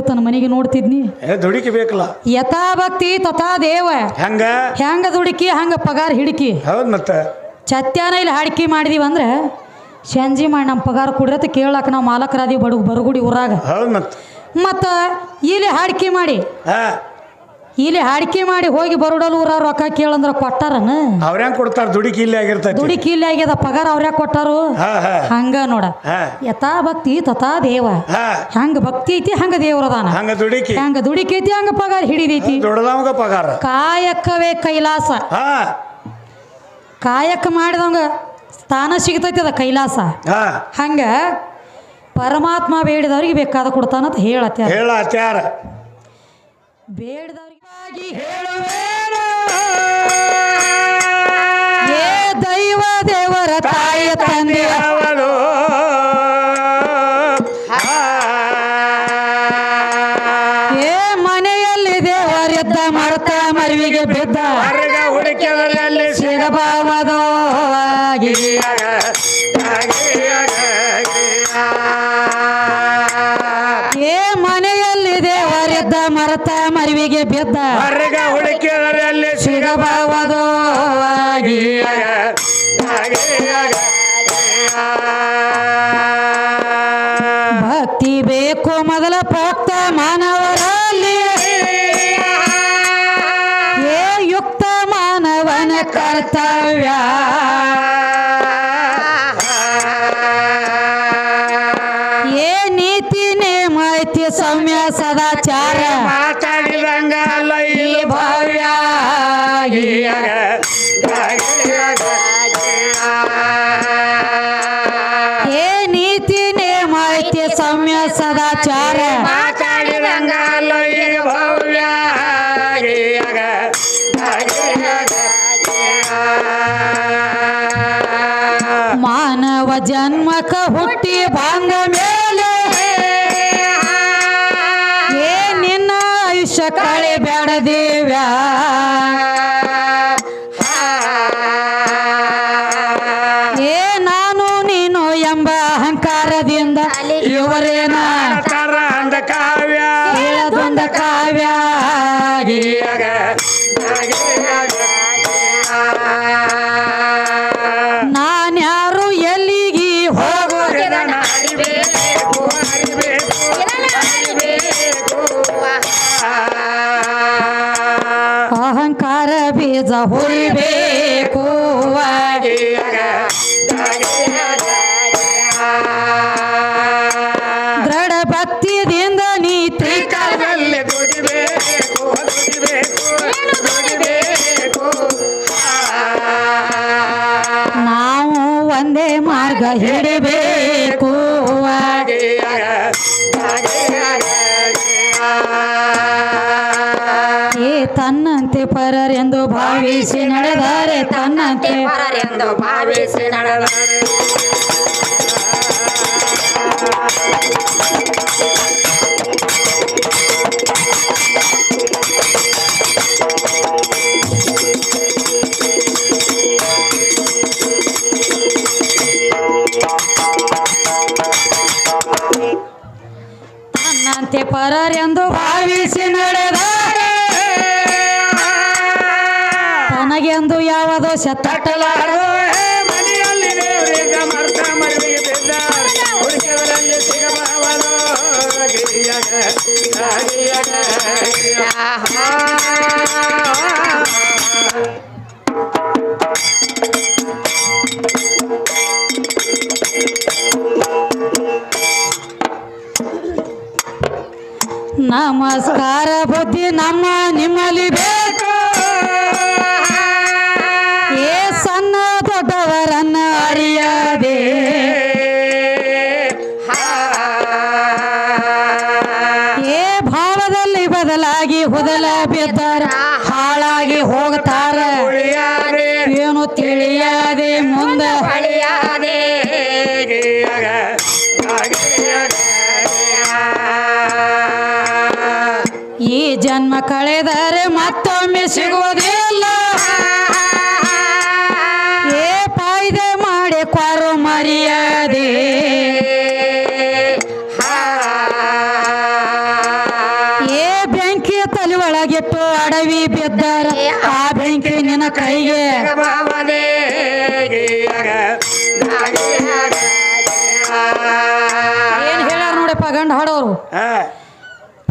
ತನ್ನ ಮನೆಗೆ ನೋಡ್ತಿದ್ನಿ. ದುಡಿಕೆ ಬೇಕಲ್ಲ. ಯಥಾ ಭಕ್ತಿ ತಥಾ ದೇವ. ಹೆಂಗ? ಹೆಂಗ ದುಡುಕಿ ಹಂಗ ಪಗಾರ ಹಿಡಿಕಿ. ಹೌದ್ ಮತ್ತ. ಚತ್ಯಾನ ಇಲ್ಲಿ ಹಾಡಿಕೆ ಮಾಡಿದೀವಿ ಅಂದ್ರೆ ಶಂಜಿ ಮಾಡಿ ನಮ್ಮ ಪಗಾರ ಕುಡ್ರತ ಕೇಳಕ್ ನಾವು ಮಾಲಕರಾದೀವಿ ಬಡಗು ಬರಗುಡಿ ಊರಾಗ. ಹೌದ್ ಮತ್ತ. ಮತ್ತು ಇಲ್ಲಿ ಹಾಡಿಕೆ ಮಾಡಿ. ಹಾ. ಇಲ್ಲಿ ಹಾಡಿಕೆ ಮಾಡಿ ಹೋಗಿ ಬರೋಡಲ್ ಊರ ರೊಕ್ಕ ಕೇಳಂದ್ರ ಕೊಟ್ಟಾರನ? ಅವ್ರ್ಯಾಂಗ ಕೊಡ್ತಾರ? ದುಡಿಕೆ ಇಲ್ಲಿ ಆಗಿರ್ತೈತಿ. ದುಡಿ ಇಲ್ಲಿ ಆಗ್ಯದ ಪಗಾರ ಅವ್ರ್ಯಾಗ ಕೊಟ್ಟಾರು? ಹಾ ಹಾ. ಹಂಗ ನೋಡ. ಹಾ. ಯಥಾ ಭಕ್ತಿ ತಥಾ ದೇವ. ಹಾ. ಹೆಂಗ ಭಕ್ತಿ ಐತಿ ಹಂಗ ದೇವ್ರದಾನ ಹಂಗ ದುಡಿಕಿ. ಹೆಂಗ ದುಡಿಕೈತಿ ಹಂಗ ಪಗಾರ ಹಿಡಿದೈತಿ. ದುಡ್ದವಂಗ ಪಗಾರ. ಕಾಯಕವೇ ಕೈಲಾಸ. ಹಾ. ಕಾಯಕ ಮಾಡಿದವಂಗ ಸ್ಥಾನ ಸಿಗ್ತೈತಿ ಅದ ಕೈಲಾಸ. ಹಾ. ಹಂಗ ಪರಮಾತ್ಮ ಬೇಡಿದವ್ರಿಗೆ ಬೇಕಾದ ಕೊಡ್ತಾನಂತ ಹೇಳತ್ಯಾರ. ಹೇಳ ಅತ್ಯಾರ ಬೇಡಿದವ್ರಿಗೆ ಹೇಳುವೇನು. ಏ ದೈವ ದೇವರ ತಾಯ ತಂದೆ ಅವಳು. ಭಕ್ತ ಮಾನವರಲ್ಲಿ. ಏ ಯುಕ್ತ ಮಾನವನ ಕರ್ತವ್ಯ. ಕಳೆ ಬೇಡದೇವ್ಯ ಏ ಭಾವಿಸಿ ನಡೆದರೆ ತನ್ನಂತೆ ಎಂದು ಭಾವಿಸಿ ನಡೆದರೆ ತನ್ನಂತೆ ಪರರೆಂದು ಭಾವಿಸಿ ನಡೆದರೆ ತನಗೆಂದು ಯಾವ ದೋಷ ತಟ್ಟಲಾರದು ಮನೆಯಲ್ಲಿ ದೇವರಿಂದ ಮರ್ತ ಹುಡುಕಿದರಲ್ಲಿ ಗಿರಿಯಗ ಗಿರಿಯಗ ನಮಸ್ಕಾರ ಬುದ್ಧಿ ನಮ್ಮ ನಿಮ್ಮಲ್ಲಿ ಬೇಕು ಬದಲಾಗಿ ಹುದಲ ಬಿದ್ದಾರ ಹಾಳಾಗಿ ಹೋಗ್ತಾರ. ಏನು ತಿಳಿಯದೆ ಮುಂದೆ? ಈ ಜನ್ಮ ಕಳೆದರೆ ಮತ್ತೊಮ್ಮೆ ಸಿಗುವುದಿಲ್ಲ.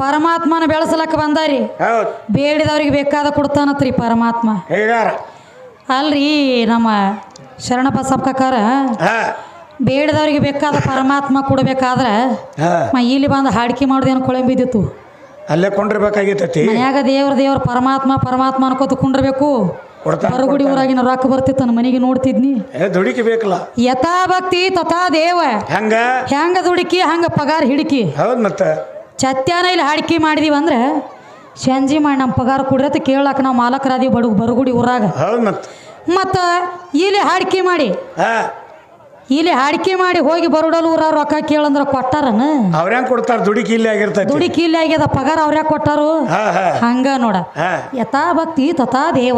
ಪರಮಾತ್ಮನ ಬೆಳೆಸಲಕ್ಕ ಬಂದಾರಿ. ಹೌದು. ಬೇಡಿದವ್ರಿಗೆ ಬೇಕಾದ ಕೊಡ್ತಾನತ್ರಿ ಪರಮಾತ್ಮ. ಅಲ್ರಿ ನಮ್ಮ ಶರಣಪ್ಪ ಹಾ. ಬೇಡದವ್ರಿಗೆ ಬೇಕಾದ ಪರಮಾತ್ಮ ಕೊಡ್ಬೇಕಾದ್ರೆ ಇಲ್ಲಿ ಬಂದು ಹಾಡಿಕೆ ಮಾಡೋದೇನು ಕೊಳೆ ಬಿದ್ದಿತ್ತು ಅಲ್ಲೇ ಕೊಂಡಿರ್ಬೇಕಾಗಿತ್ತತಿ. ಮನ್ಯಾಗ ದೇವ್ರ ದೇವ್ರ ಪರಮಾತ್ಮ ಪರಮಾತ್ಮ ಅನ್ಕೋತ ಕುಂಡ್ರಬೇಕು. ಹೊರಗುಡಿ ಊರಾಗಿನ ರೊಕ್ಕ ಬರ್ತಿತ್ತು ನನ್ನ ಮನೆಗೆ ನೋಡ್ತಿದ್ನಿ. ದುಡಿಕೆ ಬೇಕಲ್ಲ. ಯಥಾ ಭಕ್ತಿ ತಥಾ ದೇವ. ಹೆಂಗ? ಹೆಂಗ ದುಡುಕಿ ಹಂಗ ಪಗಾರ ಹಿಡಿಕಿ. ಹೌದ್ ಮತ್ತ. ಚತ್ಯಾನ ಇಲ್ಲಿ ಹಾಡಿಕೆ ಮಾಡಿದೀವಿ ಅಂದ್ರೆ ಸಂಜೆ ಮಾಡಿ ನಮ್ಮ ಪಗಾರ ಕೊಡ್ರತ ಕೇಳಾಕ ನಾವು ಮಾಲಕರಾದೀವಿ ಬಡಗು ಬರಗುಡಿ ಊರಾಗ. ಮತ್ತ ಇಲ್ಲಿ ಹಾಡಿಕೆ ಮಾಡಿ. ಇಲ್ಲಿ ಹಾಡಿಕೆ ಮಾಡಿ ಹೋಗಿ ಬರೋಡಲ್ ಊರ ರೊಕ್ಕ ಕೇಳಂದ್ರ ಕೊಟ್ಟಾರನ? ಅವ್ರ್ಯಾಂಗ ಕೊಡ್ತಾರ? ದುಡಿಕಿ ಇಲ್ಲಿ ಆಗಿರ್ತ ದುಡಿಕಿ ಇಲ್ಲಿ ಆಗ್ಯದ ಪಗಾರ ಅವ್ರ್ಯಾಕ ಕೊಟ್ಟಾರು? ಹಂಗ ನೋಡ. ಯಥಾ ಭಕ್ತಿ ತಥಾ ದೇವ.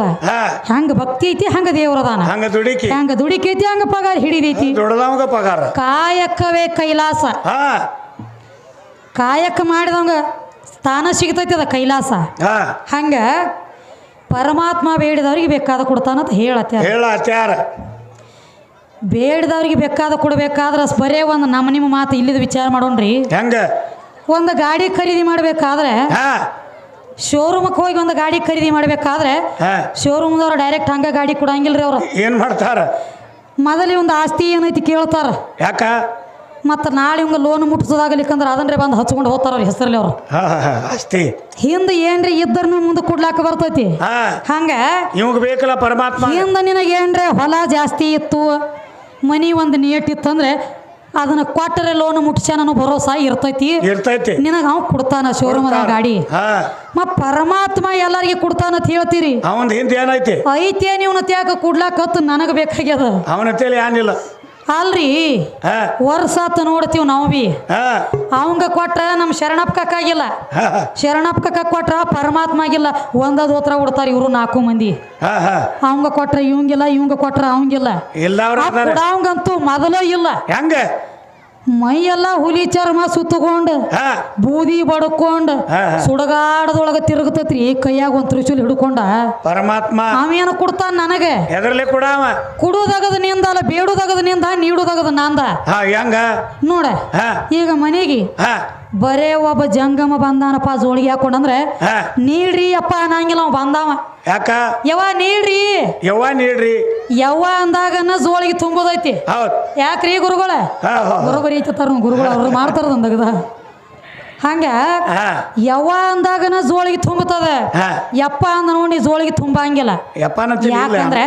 ಹಂಗ ಭಕ್ತಿ ಐತಿ ಹಂಗ ದೇವ್ರದಾನ ಹಂಗ ದುಡಿಕಿ ಹಂಗ ದುಡಿಕೈತಿ ಹಂಗ ಪಗಾರ ಹಿಡಿದೈತಿ. ಪಗಾರ. ಕಾಯಕವೇ ಕೈಲಾಸ. ಕಾಯಕ ಮಾಡಿದವಂಗ ಸ್ಥಾನ ಸಿಗ್ತೈತಿ ಅದ ಕೈಲಾಸ. ಹಂಗ ಪರಮಾತ್ಮ ಬೇಡಿದವ್ರಿಗೆ ಬೇಕಾದ ಕೊಡ್ತಾನಂತ ಹೇಳತ್ಯಾರ. ಬೇಡದವ್ರಿಗೆ ಬೇಕಾದ ಕೊಡ್ಬೇಕಾದ್ರೆ ಬರೇ ಒಂದು ನಮ್ಮ ನಿಮ್ಮ ಮಾತು ಇಲ್ಲಿದ ವಿಚಾರ ಮಾಡೋಣ್ರಿ. ಹೆಂಗ? ಒಂದು ಗಾಡಿ ಖರೀದಿ ಮಾಡ್ಬೇಕಾದ್ರೆ ಶೋರೂಮಕ್ಕೆ ಹೋಗಿ ಒಂದು ಗಾಡಿ ಖರೀದಿ ಮಾಡ್ಬೇಕಾದ್ರೆ ಶೋರೂಮ್ದವ್ರು ಡೈರೆಕ್ಟ್ ಹಂಗ ಗಾಡಿ ಕೊಡಂಗಿಲ್ರಿ ಅವ್ರು. ಏನ್ ಮಾಡ್ತಾರ? ಮೊದಲಿ ಒಂದು ಆಸ್ತಿ ಏನೈತಿ ಕೇಳ್ತಾರ. ಯಾಕ? ಮತ್ತು ನಾಳೆ ಹಿಂಗೆ ಲೋನ್ ಮುಟ್ಸೋದಾಗಲಿಕ್ಕಂದ್ರೆ ಅದನ್ನೇ ಬಂದು ಹಚ್ಕೊಂಡು ಹೋಗ್ತಾರ ಅವ್ರ ಹೆಸರಲ್ಲಿ ಅವರು. ಹಾ ಹಿಂದೆ ಏನ್ರಿ ಇದ್ದರ್ನು ಮುಂದೆ ಕೊಡ್ಲಾಕ ಬರ್ತೈತಿ? ಹಂಗ? ಇವಾಗ ಬೇಕಲ್ಲ ಪರಮಾತ್ಮ? ಹಿಂದೆ ನಿನಗೆ ಏನ್ರೀ ಹೊಲ ಜಾಸ್ತಿ ಇತ್ತು ಮನಿ ಒಂದು ನೀಟಿತ್ತಂದ್ರೆ ಅದನ್ನ ಕೊಟ್ಟರೆ ಲೋನ್ ಮುಟ್ಸ್ಯಾನ ಭರೋಸಾ ಇರ್ತೈತಿ. ಇರ್ತೈತಿ. ನಿನಗೆ ಅವ್ ಕೊಡ್ತಾನ ಶೋರೂಮದ ಗಾಡಿ. ಹಾ. ಮ ಪರಮಾತ್ಮ ಎಲ್ಲರಿಗೆ ಕೊಡ್ತಾನ ಅಂತ ಹೇಳ್ತೀರಿ? ಅವಂದ್ ಹಿಂದೆ ಏನೈತಿ? ಐತೆ ನೀವು ತ್ಯಾಕ ಕೊಡ್ಲಾಕತ್ತು ನನಗೆ ಬೇಕಾಗ್ಯದ? ಅವನ ತೇಲಿ ಏನಿಲ್ಲ. ಅಲ್ರಿ? ವರ್ಸಾತ್ ವರ್ಷಾತ್ ನೋಡ್ತೀವಿ ನಾವು ಬಿ. ಅವಂಗ ಕೊಟ್ರ ನಮ್ಮ ಶರಣಪ್ಪ ಕಕ್ಕಾಗಿಲ್ಲ ಹಾ. ಶರಣಪ್ಪ ಕಕ್ಕ ಕೊಟ್ರ ಪರಮಾತ್ಮ ಆಗಿಲ್ಲ ಒಂದದ ಹೋತ್ರ ಉಡ್ತಾರ ಇವರು ನಾಲ್ಕು ಮಂದಿ. ಅವಂಗ ಕೊಟ್ರ ಇವಂಗಿಲ್ಲ ಇವಂಗ ಕೊಟ್ರ ಅವಂಗಿಲ್ಲ. ಅವಂಗಂತೂ ಮೊದಲ ಇಲ್ಲ. ಹೆಂಗ? ಮೈಯೆಲ್ಲ ಹುಲಿ ಚರ್ಮ ಸುತ್ತಕೊಂಡು ಬೂದಿ ಬಡ್ಕೊಂಡು. ಸುಡಗಾಡದೊಳಗ ತಿರುಗತೈತ್ರಿ. ಕೈಯಾಗ ಒಂದ್ ತ್ರಿಶೂಲ್ ಹಿಡ್ಕೊಂಡ. ಪರಮಾತ್ಮ. ಅವೇನು ಕೊಡ್ತಾನ ನನಗೆ? ಎದರ್ಲಿ ಕುಡುದಾಗದ ನಿಂದ ಅಲ್ಲ ಬೇಡುದಗದ ನಿಂದ ನೀಡುದಗದ ನಂದ. ಹೆಂಗ? ನೋಡ ಹಾ. ಈಗ ಮನೆಗೆ ಹಾ. ಬರೇ ಒಬ್ಬ ಜಂಗಮ ಬಂದಾನಪ್ಪ ಜೋಳಿಗೆ ಹಾಕೊಂಡಂದ್ರೆ ನೀಳ್ರಿ ನೀಡ್ರಿ ಅಪ್ಪ ಅನ್ನಂಗಿಲ್ಲ ಅವ ಬಂದಾವ. ಯಾಕ? ಯವ ನೀಡ್ರಿ ಯವ್ವ ನೀಡ್ರಿ ಯವ್ವ ಅಂದಾಗನ ಜೋಳಿಗೆ ತುಂಬೋದೈತಿ. ಹೌದ್. ಯಾಕ್ರಿ ಗುರುಗಳ? ಬರೋಬರಿ ಐತತ್ತಾರ ಗುರುಗಳು ಅವ್ರು ಅಂದಾಗದ ಹಂಗ ಯವ್ವ ಅಂದಾಗನ ಜೋಳಿಗೆ ತುಂಬುತ್ತದ ಯಪ್ಪ ಅಂದ ನೋಡಿ ಜೋಳಿಗೆ ತುಂಬಂಗಿಲ್ಲ. ಯಪ್ಪನ ಯಾಕಂದ್ರೆ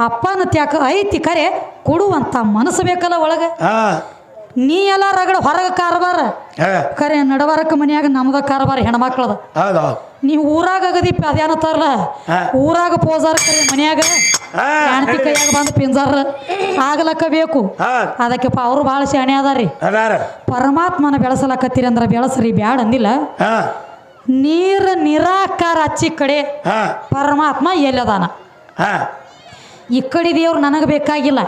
ಅಪ್ಪನ ತ್ಯಾಕ ಐತಿ ಕರೆ ಕೊಡುವಂತ ಮನಸ್ಸು ಬೇಕಲ್ಲ ಒಳಗ. ನೀ ಎಲ್ಲ ರಗಡ ಹೊರಗ ಕಾರಬಾರ? ಖರೆ ಕರೆ ನಡವರಕ ಮನ್ಯಾಗ ನಮ್ದ ಕಾರಬಾರ ಹೆಣ್ಮಕ್ಳದ. ನೀವು ಊರಾಗ ಅಗದಿಪ್ಪ ಅದೇನತ್ತಾರಲ್ಲ. ಊರಾಗ ಪೋಸಾರ ಕರೆ ಮನ್ಯಾಗ. ಹೆಣ್ತಿ ಕೈಯಾಗ ಬಂದು ಪಿಂಜಾರ. ಆಗ್ಲಕ್ಕ ಬೇಕು. ಅದಕ್ಕೆ ಅದಕ್ಕೆಪ್ಪ ಅವರು ಭಾಳ ಶಾಣೆ ಅದಾರಿ. ಪರಮಾತ್ಮನ ಬೆಳೆಸಲಕತ್ತೀರಿ ಅಂದ್ರೆ ಬೆಳೆಸ್ರಿ ಬ್ಯಾಡ ಅಂದಿಲ್ಲ. ನೀರ ನಿರಾಕಾರ ಹಚ್ಚಿ ಕಡೆ ಪರಮಾತ್ಮ ಎಲ್ಲದಾನ. ಈ ಕಡೆ ದೇವ್ರು ನನಗೆ ಬೇಕಾಗಿಲ್ಲ.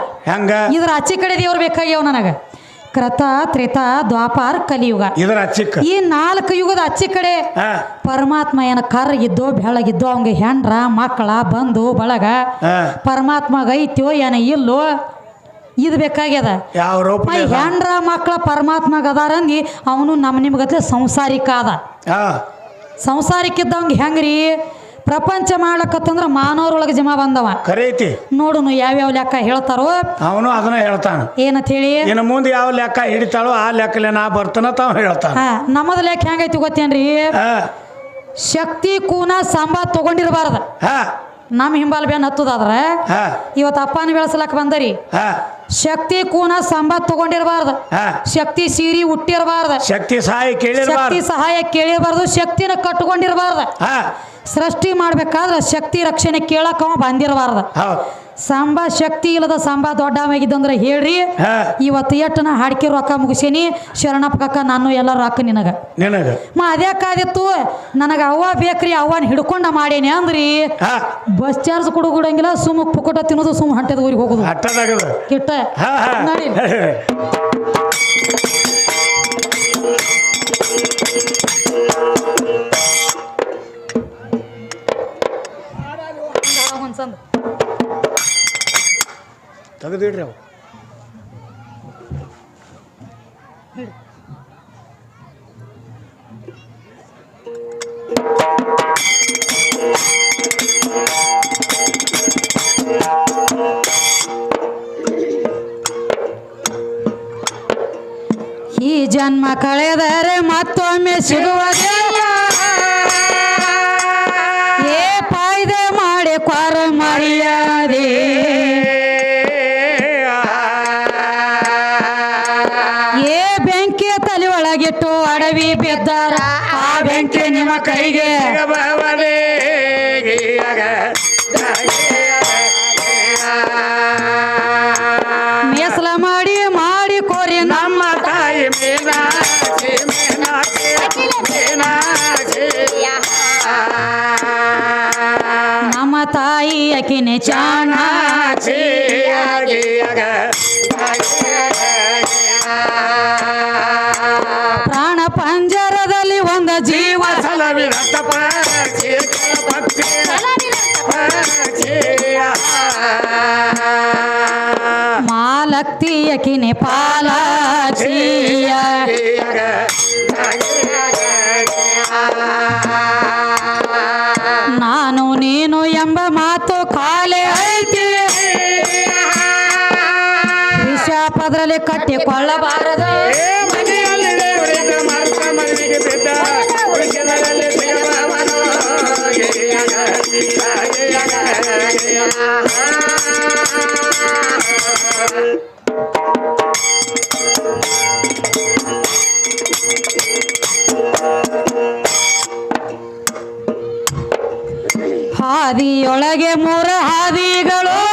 ಇದ್ರ ಅಚ್ಚಿ ಕಡೆ ದೇವ್ರು ಬೇಕಾಗ್ಯಾವ ನನಗೆ. ಕ್ರತ ತ್ರೇತ ದ್ವಾಪಾರ ಕಲಿಯುಗ. ಇದರ ಈ ನಾಲ್ಕು ಯುಗದ ಅಚ್ಚಿ ಕಡೆ ಹಾ. ಪರಮಾತ್ಮ ಏನ ಕರ್ಗಿದ್ದೋ ಬೆಳಗಿದ್ದೋ ಅವಂಗ ಹೆಂಡ್ರ ಮಕ್ಕಳ ಬಂಧು ಬಳಗ. ಹಾ. ಪರಮಾತ್ಮಗ ಐತ್ಯೋ ಏನ ಇಲ್ಲೋ ಇದು ಬೇಕಾಗ್ಯದ. ಯಾವ ರೂಪ ಆ ಹೆಂಡ್ರ ಮಕ್ಕಳ ಪರಮಾತ್ಮಗ ಅದಾರಂದಿ ಅವನು ನಮ್ಮ ನಿಮ್ಗತ್ಲೆ ಸಂಸಾರಿಕ ಅದ ಹಾ. ಸಂಸಾರಿಕಿದ್ದವಂಗ ಹೆಂಗ್ರಿ? ಪ್ರಪಂಚ ಮಾಡ್ಲಕತ್ತಂದ್ರ ಮಾನವರೊಳಗೆ ಜಮಾ ಬಂದವ. ಕರೀತಿ. ನೋಡುನು ಯಾವ ಯಾವ್ಯಾವ ಲೆಕ್ಕ ಹೇಳ್ತಾರೋ ಅವನು ಅದನ್ನ ಹೇಳ್ತಾನ. ಏನಂತ ಹೇಳಿ ಇನ್ನು ಮುಂದೆ ಯಾವ ಲೆಕ್ಕ ಹಿಡಿತಾಳೋ ಆ ಲೆಕ್ಕಲೆ ನಾ ಬರ್ತಾನ ತಾವ್ ಹೇಳ್ತಾನ. ಹಾ ನಮ್ಮದ ಲೆಕ್ಕ ಹೆಂಗೈತಿ ಗೊತ್ತೇನ್ರಿ? ಹಾ. ಶಕ್ತಿ ಕೂನ ಸಂಬ ತಗೊಂಡಿರಬಾರ್ದ. ಹಾ. ನಮ್ಮ ಹಿಂಬಾಲ್ ಬೇನ್ ಹತ್ತದಾದ್ರ ಹಾ. ಇವತ್ತು ಅಪ್ಪನ ಬೆಳೆಸಲಕ್ ಬಂದರಿ. ಹಾ. ಶಕ್ತಿ ಕೂನ ಸಂಬ ತಗೊಂಡಿರಬಾರ್ದ. ಹಾ. ಶಕ್ತಿ ಸೀರಿ ಹುಟ್ಟಿರಬಾರ್ದ. ಶಕ್ತಿ ಸಹಾಯ ಶಕ್ತಿ ಕೇಳಿರ್ಬಾರ್ದು ಸಹಾಯ ಕೇಳಿರಬಾರ್ದು. ಶಕ್ತಿನ ಕಟ್ಕೊಂಡಿರಬಾರ್ದ. ಹಾ. ಸೃಷ್ಟಿ ಮಾಡ್ಬೇಕಾದ್ರೆ ಶಕ್ತಿ ರಕ್ಷಣೆ ಕೇಳಕ್ಕ ಬಂದಿರಬಾರ್ದ. ಸಾಂಬಾ ಶಕ್ತಿ ಇಲ್ಲದ ಸಾಂಬ ದೊಡ್ಡವಾಗಿದ್ದಂದ್ರೆ ಹೇಳ್ರಿ ಇವತ್ತು ಇವತ್ತು ನಾ ಹಾಡ್ಕಿ ರೊಕ್ಕ ಮುಗಿಸೀನಿ ಶರಣಪ್ಪ ಕಕ್ಕ ನಾನು ಎಲ್ಲ ರೊಕ್ಕ ನಿನಗ. ಮಾ ಅದೇ ಕಾದಿತ್ತು ನನಗೆ ಅವ್ವ ಬೇಕ್ರಿ ಅವ್ವನ ಹಿಡ್ಕೊಂಡ ಮಾಡೇನಿ ಅಂದ್ರಿ. ಬಸ್ ಚಾರ್ಜ್ ಕೊಡಂಗಿಲ್ಲ ಸುಮ್ ಪುಕ್ಕಟ ತಿನ್ನೋದು ಸುಮ್ಮ ಹಂಟದ ಊರಿಗೆ ಹೋಗುದು. ಕಿಟ್ಟ ನಡಿ ತೆಗೆದಿಡ್ರಿ ಅವು. ಈ ಜನ್ಮ ಕಳೆದರೆ ಮತ್ತೊಮ್ಮೆ ಸಿಗುವುದಿಲ್ಲ ಪ್ರಾಣ ಪಂಜರದಲ್ಲಿ ಒಂದ ಜೀವ ಸಲವಿರತ ಪಕ್ಷಿ ಹಾದಿಯೊಳಗೆ ಮೂರ ಹಾದಿಗಳು.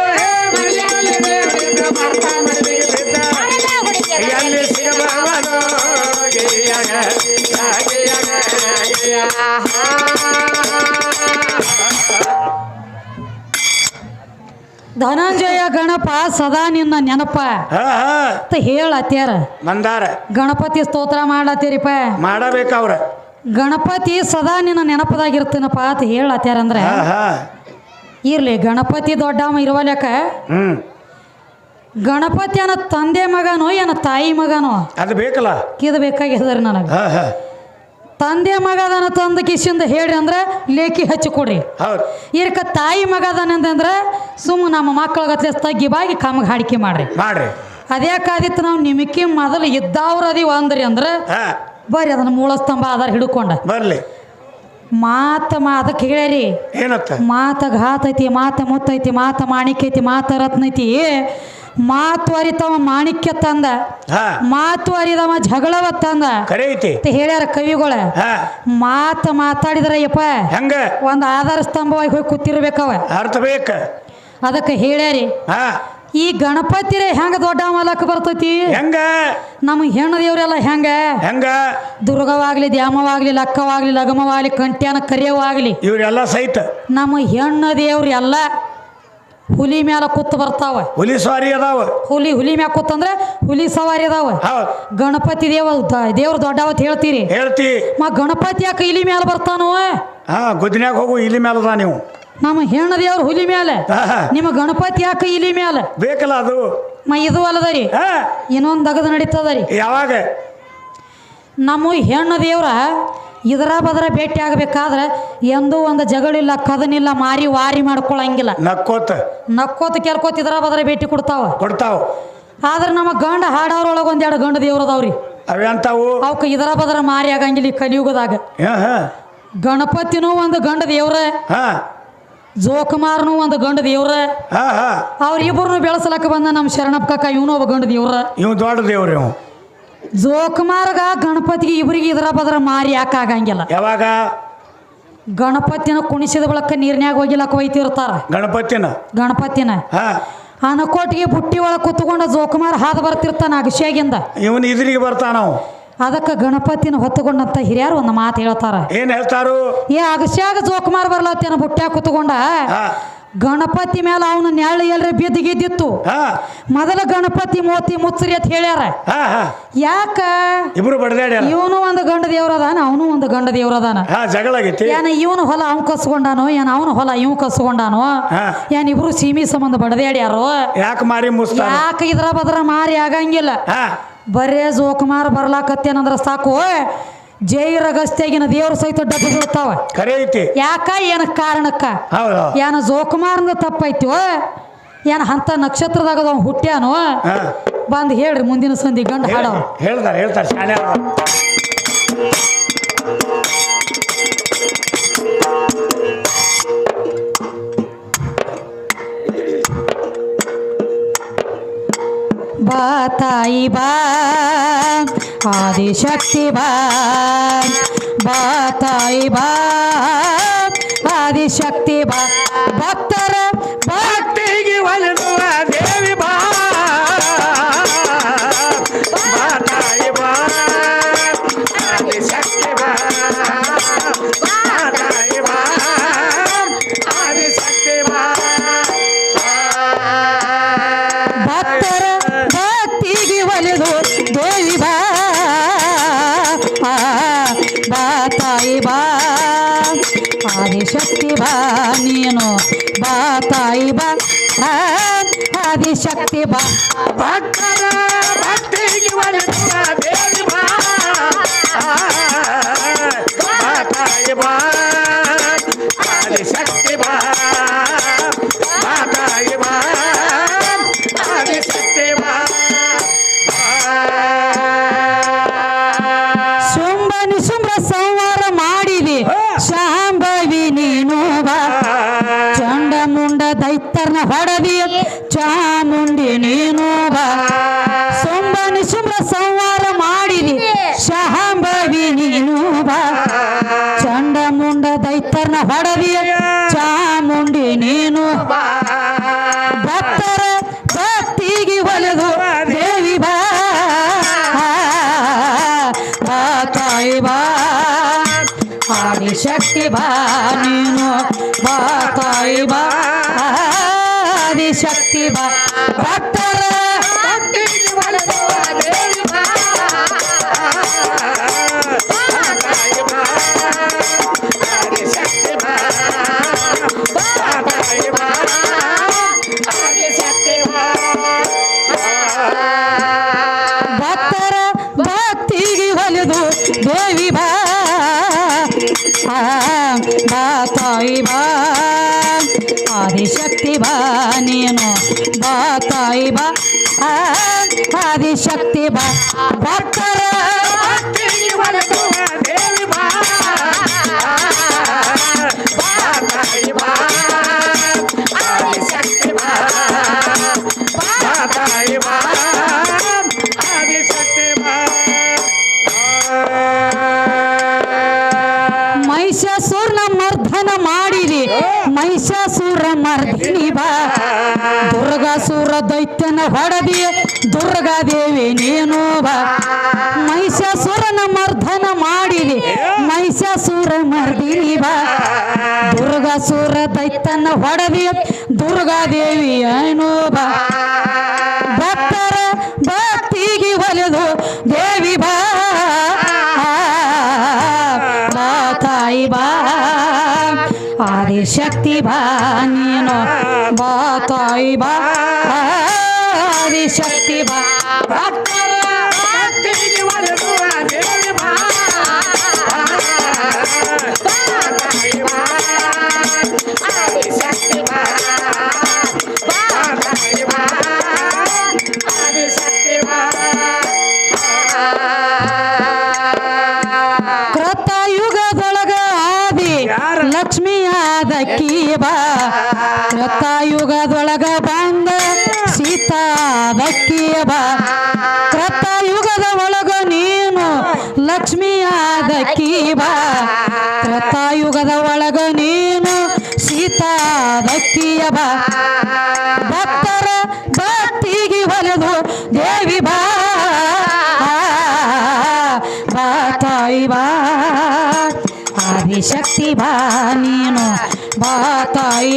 ಧನಂಜಯ ಗಣಪ ಸದಾ ನಿನ್ನ ನೆನಪ. ಹಾ ಹಾ. ಅಂತ ಹೇಳತ್ಯಾರ. ಗಣಪತಿ ಸ್ತೋತ್ರ ಮಾಡತ್ತೀರಿಪ. ಮಾಡಬೇಕು ಅವ್ರ ಗಣಪತಿ ಸದಾ ನಿನ್ನ ನೆನಪದಾಗಿರ್ತೀನಪ್ಪ ಅಂತ ಹೇಳತ್ಯಾರ ಅಂದ್ರೆ ಹಾ ಹಾ. ಇರ್ಲಿ ಗಣಪತಿ ದೊಡ್ಡವ ಇರುವಲ್ಯಾಕ ಹ್ಮ್. ಗಣಪತಿ ಅನ್ನೋ ತಂದೆ ಮಗನೋ ಏನ ತಾಯಿ ಮಗನೋ? ಅದು ಬೇಕಲ್ಲ. ಇದು ಬೇಕಾಗ್ಯದ್ರಿ ನನಗೆ. ಹಾ ಹಾ. ತಂದೆ ಮಗದನ ತಂದ ಕಿಶಿಂದ ಹೇಳಿ ಅಂದ್ರೆ ಲೇಖಿ ಹಚ್ಚಿ ಕೊಡ್ರಿ. ಹೌದು. ಇದಕ್ಕ ತಾಯಿ ಮಗದನ ಅಂದ್ರೆ ಸುಮ್ಮ ನಮ್ಮ ಮಕ್ಕಳಿಗತ್ಲೆ ತಗ್ಗಿ ಬಾಗಿ ಕಾಮಗೆ ಹಾಡಿಕೆ ಮಾಡ್ರಿ. ಮಾಡ್ರಿ. ಅದೇ ಕಾದಿತ್ತು ನಾವು ನಿಮಗೆ ಮೊದಲು ಇದ್ದವ್ರ ಅದೀವ ಅಂದ್ರಿ ಅಂದ್ರೆ ಹಾ. ಬರ್ರಿ ಅದನ್ನ ಮೂಲ ಸ್ತಂಭ ಆಧಾರ ಹಿಡ್ಕೊಂಡ. ಬರ್ಲಿ. ಮಾತ ಮಾ ಅದಕ್ಕೆ ಹೇಳ್ಯಾರಿ ಏನತ್ತ? ಮಾತ ಘಾತ ಐತಿ ಮಾತ ಮುತ್ತೈತಿ ಮಾತ ಮಾಣಿಕ್ಯ ಐತಿ ಮಾತ ರತ್ನ ಐತಿ ಮಾತು ಅರಿತವ ಮಾಣಿಕ್ಯ ತಂದ. ಹಾ. ಮಾತು ಅರಿದವ ಜಗಳವ ತಂದ. ಕರೆ ಅಂತ ಹೇಳ್ಯಾರ ಕವಿಗಳ. ಮಾತ ಮಾತು ಮಾತಾಡಿದ್ರ ಯಪ್ಪ ಹೆಂಗ? ಒಂದು ಆಧಾರ ಸ್ತಂಭವಾಗಿ ಹೋಗಿ ಕೂತಿರ್ಬೇಕವ. ಅರ್ಥ ಬೇಕ. ಅದಕ್ಕೆ ಹೇಳ್ಯಾರಿ. ಹಾ. ಈ ಗಣಪತಿರೇ ಹೆಂಗ ದೊಡ್ಡ ಮಲಕ್ ಬರ್ತೈತಿ? ಹೆಂಗ? ನಮ್ಮ ಹೆಣ್ಣು ದೇವ್ರೆಲ್ಲ ಹೆಂಗ? ಹೆಂಗ? ದುರ್ಗವಾಗ್ಲಿ ದ್ಯಾಮವಾಗ್ಲಿ ಲಕ್ಕವಾಗ್ಲಿ ಲಗಮವಾಗ್ಲಿ ಕಂಟ್ಯಾನ ಕರಿಯವಾಗ್ಲಿ. ಇವರೆಲ್ಲ ಸಹಿತ. ನಮ್ಮ ಹೆಣ್ಣು ದೇವ್ರು ಎಲ್ಲ ಹುಲಿ ಮ್ಯಾಲ ಕೂತ್ ಬರ್ತಾವ. ಹುಲಿ ಸವಾರಿ ಅದಾವ. ಹುಲಿ ಹುಲಿ ಮ್ಯಾಲ ಕೂತಂದ್ರೆ ಹುಲಿ ಸವಾರಿ ಅದಾವ. ಗಣಪತಿ ದೇವ ದೇವ್ರ ದೊಡ್ಡವತ್ ಹೇಳ್ತೀರಿ. ಹೇಳ್ತಿ. ಮ ಗಣಪತಿ ಯಾಕೆ ಇಲಿ ಮ್ಯಾಲ ಬರ್ತಾನೋ? ಹಾ ಗುದ್ನ್ಯಾಗ ಹೋಗು ಇಲಿ ಮ್ಯಾಲ ಅದ ನೀವು. ನಮ್ಮ ಹೆಣ್ಣ ದೇವ್ರ ಹುಲಿ ಮ್ಯಾಲೆ. ನಿಮ್ಮ ಗಣಪತಿ ಯಾಕೆ ಇಲಿ ಮ್ಯಾಲ? ಬೇಕಲ್ಲ ಅದು. ಮ ಇದು ಅಲ್ಲದರಿ. ಹಾ. ಇನ್ನೊಂದು ದಗದ ನಡೀತದರಿ. ಯಾವಾಗ? ನಮ್ಮ ಹೆಣ್ಣ ದೇವ್ರ ಇದರ ಬದರ ಭೇಟಿ ಆಗಬೇಕಾದ್ರೆ ಎಂದೂ ಒಂದು ಜಗಳಿಲ್ಲ ಕದನಿಲ್ಲ ಮಾರಿ ವಾರಿ ಮಾಡ್ಕೊಳಂಗಿಲ್ಲ. ನಕ್ಕೋತ. ನಕ್ಕೋತ ಕೇಳ್ಕೋತ ಇದರ ಬದರ ಭೇಟಿ ಕೊಡ್ತಾವ. ಕೊಡ್ತಾವ. ಆದ್ರೆ ನಮ್ಮ ಗಂಡ ಹಾಡೋರೊಳಗೆ ಒಂದೆರಡು ಗಂಡ ದೇವ್ರದವ್ರಿ. ಅವೆಂತಾವು ಅವಕ್ಕೆ ಇದರ ಬದರ ಮಾರಿ ಆಗಂಗಿಲ್ಲ ಈ ಕಲಿಯುಗದಾಗ. ಗಣಪತಿನೂ ಒಂದು ಗಂಡ ದೇವ್ರ. ಜೋಕುಮಾರ್ನು ಒಂದು ಗಂಡ ದೇವ್ರ. ಅವ್ರಿಬ್ಬರನ್ನು ಬೆಳೆಸಲಕ್ಕ ಬಂದ ನಮ್ಮ ಶರಣಪ್ಪ ಕಾಕ ಇವನು ಒಬ್ಬ ಗಂಡ ದೇವ್ರ. ಇವ್ ದೊಡ್ಡ ದೇವ್ರಿ ಇವ್. ಜೋಕುಮಾರ್ಗ ಗಣಪತಿಗೆ ಇಬ್ಬರಿಗೆ ಇದ್ರ ಬದ್ರ ಮಾರಿ ಯಾಕೆ ಆಗಂಗಿಲ್ಲ. ಯಾವಾಗ? ಗಣಪತಿನ ಕುಣಿಸಿದ ಬಳಕ ನೀರ್ನ್ಯಾಗ ಹೋಗಿಲಕ್ಕ ಒಯ್ತಿರ್ತಾರ. ಗಣಪತಿನ? ಗಣಪತಿನ. ಹಾ. ಅನಕೋಟಿಗೆ ಬುಟ್ಟಿ ಒಳಗೆ ಕುತ್ಕೊಂಡು ಜೋಕುಮಾರ್ ಹಾದು ಬರ್ತಿರ್ತಾನ ಅಗಶಿಯಾಗಿಂದ ಇವನು ಇದ್ರಿಗೆ ಬರ್ತಾನವ್ ಅದಕ್ಕೆ ಗಣಪತಿನ ಹೊತ್ತುಕೊಂಡಂತ ಹಿರಿಯರು ಒಂದು ಮಾತು ಹೇಳ್ತಾರ. ಏನ್ ಹೇಳ್ತಾರು? ಏ ಅಗಸ್ಯಾಗ ಜೋಕುಮಾರ್ ಬರ್ಲತ್ತೇನ ಬುಟ್ಟ್ಯಾಗ ಕುತ್ಕೊಂಡ? ಗಣಪತಿ ಮೇಲೆ ಅವನ ನೆರಳು ಎಲ್ರಿ ಬಿದ್ದು ಗಿದ್ದಿತ್ತು. ಮೊದಲ ಗಣಪತಿ ಮೋತಿ ಮುಚ್ಚರಿ ಅಂತ ಹೇಳ್ಯಾರ. ಯಾಕ? ಇಬ್ರು ಬಡದಾಡ್ಯಾರ. ಇವನು ಒಂದು ಗಂಡ ದೇವ್ರದಾನ ಅವನು ಒಂದು ಗಂಡ ದೇವ್ರದಾನ ಏನ ಇವನು ಹೊಲ ಅವ್ನು ಕಸ್ಕೊಂಡಾನೋ ಏನ ಅವನು ಹೊಲ ಇವ್ ಕಸ್ಕೊಂಡಾನೋ. ಏನ್ ಇಬ್ರು ಸೀಮಿ ಸಂಬಂಧ ಬಡದ್ಯಾಡ್ಯಾರೋ ಯಾಕೆ ಮಾರಿ ಯಾಕೆ ಇದ್ರ ಬದ್ರ ಮಾರಿ ಆಗಂಗಿಲ್ಲ. ಬರೇ ಜೋಕುಮಾರ್ ಬರ್ಲಾಕತ್ತೇನಂದ್ರ ಸಾಕು. ಜೈರ ಗಸ್ತಿಯಾಗಿನ ದೇವರು ಸಹಿತ ಡಬ್ಬ ಬೀಳ್ತಾವ ಕರೆ ಐತಿ. ಯಾಕ? ಏನ ಕಾರಣಕ್ಕ? ಹೌದು. ಏನ ಜೋಕುಮಾರ್ನ ತಪ್ಪೈತಿ ಏನ ಹಂತ ನಕ್ಷತ್ರದಾಗ ಅವ ಹುಟ್ಟ್ಯಾನೋ ಬಂದು ಬಂದ್ ಹೇಳ್ರಿ ಮುಂದಿನ ಸಂಧಿ ಗಂಡ ಹಾಡವ ಹೇಳ್ತಾರೆ ಹೇಳ್ತಾರೆ ಶಾಲೆ ಬಾ ತಾಯಿ ಬಾ. ಆದಿಶಕ್ತಿ ಬಾ ಬಾ ತಾಯಿ ಬಾ ಭಕ್ತರ ಚಾಮುಂಡಿ ನೀನು ಬಾ. ಶುಂಭ ನಿಶುಂಭ ಸಂವಾರ ಮಾಡಿದಿ ಶಾಂಭವಿ ನೀನು ಬಾ. ಚಂಡ ಮುಂಡ ದೈತ್ಯರ್ನ ಹೊಡದಿ ಚಾಮುಂಡಿ ನೀನು ಬಾ. ಭಕ್ತರ ಭಕ್ತಿಗೆ ಒಲೆದು ದೇವಿ ಬಾ. ತಾಯಿ ಬಾ. ಆದಿಶಕ್ತಿ ಬಾ ಬಾ. ಬಾ. ಆದಿಶಕ್ತಿ ಬಾ. ಭಕ್ತರ ಭಕ್ತಿಗೆ ಒಲಿದು ದೇವಿ ಬಾ. ಬಾ. ಆದಿಶಕ್ತಿ ಬಾ ನೀನು. ಬಾ ತಾಯಿ ಬಾ. ಆದಿಶಕ್ತಿ ಬಾ. ಭಕ್ತರ ದೈತ್ಯನ ದುರ್ಗಾ ದೇವಿ ನೀನು ಬಾ. ಮಹಿಷಾಸುರನ ಮರ್ದನ ಮಾಡಿದಿ, ಮಹಿಷಾಸುರ ಮರ್ದಿನಿ ಬಾ. ದುರ್ಗಾಸುರ ದೈತ್ಯನ ದುರ್ಗಾ ದೇವಿ ಏನು ಬಾ. ಭಕ್ತರ ಭಕ್ತಿಗೆ ಒಲೆದು ದೇವಿ ಬಾ. ಬಾ ತಾಯಿ ಬಾ. ಬಾ ನೀನು. ಬಾ ತಾಯಿ ಬಾ. ಆದಿಶಕ್ತಿ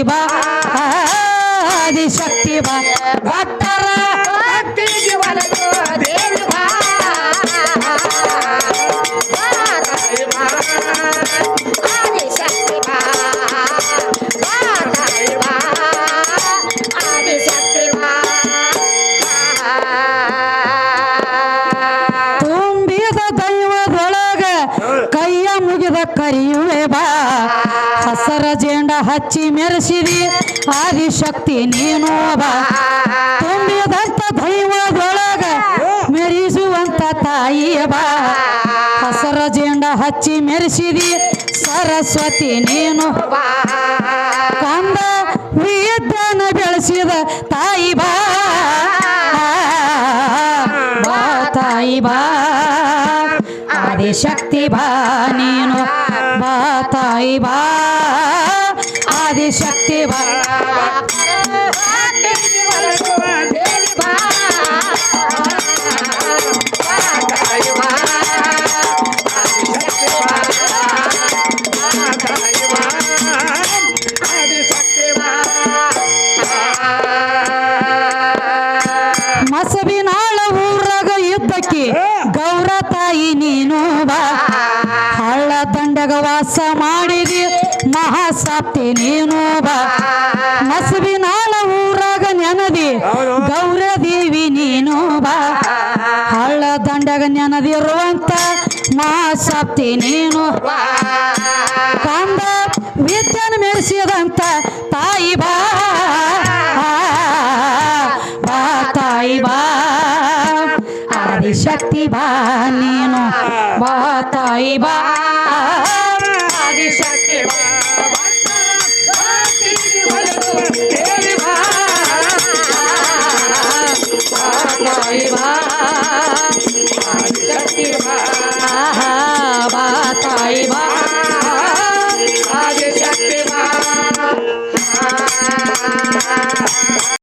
ಬಾ ಆದಿಶಕ್ತಿ ಬಾ ಭಕ್ತರ ಹಚ್ಚಿ ಮೆರೆಸಿದಿ ಆದಿಶಕ್ತಿ ನೀನು ಬಾ ತುಂಬಿದಂತ ದೈವದೊಳಗ ಮೆರೆಸುವಂತ ತಾಯಿಯ ಬಾ ಹಸರ ಜೇಂಡ ಹಚ್ಚಿ ಮೆರೆಸಿದಿ ಸರಸ್ವತಿ ನೀನು ಕಂದ ವಿದ್ಯನ ಬೆಳೆಸಿದ ತಾಯಿ ಬಾ. ಬಾ ತಾಯಿ ಬಾ. ಆದಿಶಕ್ತಿ ಬಾ ನೀನು. ಬಾ ತಾಯಿ ಬಾ. ನೆನದಿ ಗೌರ ದೇವಿ ನೀನು ಬಾ. ಹಳ್ಳ ದಂಡಗ ನೆನದಿರುವಂತ ಮಾಸಪ್ತಿ ನೀನು ಕಂದ ವಿದ್ಯನ ಮೆರೆಸಿದಂತ ತಾಯಿ ಬಾ. ಬಾ ತಾಯಿ ಬಾ. ಆದಿಶಕ್ತಿ ಬಾ ನೀನು. ಬಾ ತಾಯಿ ಬಾ.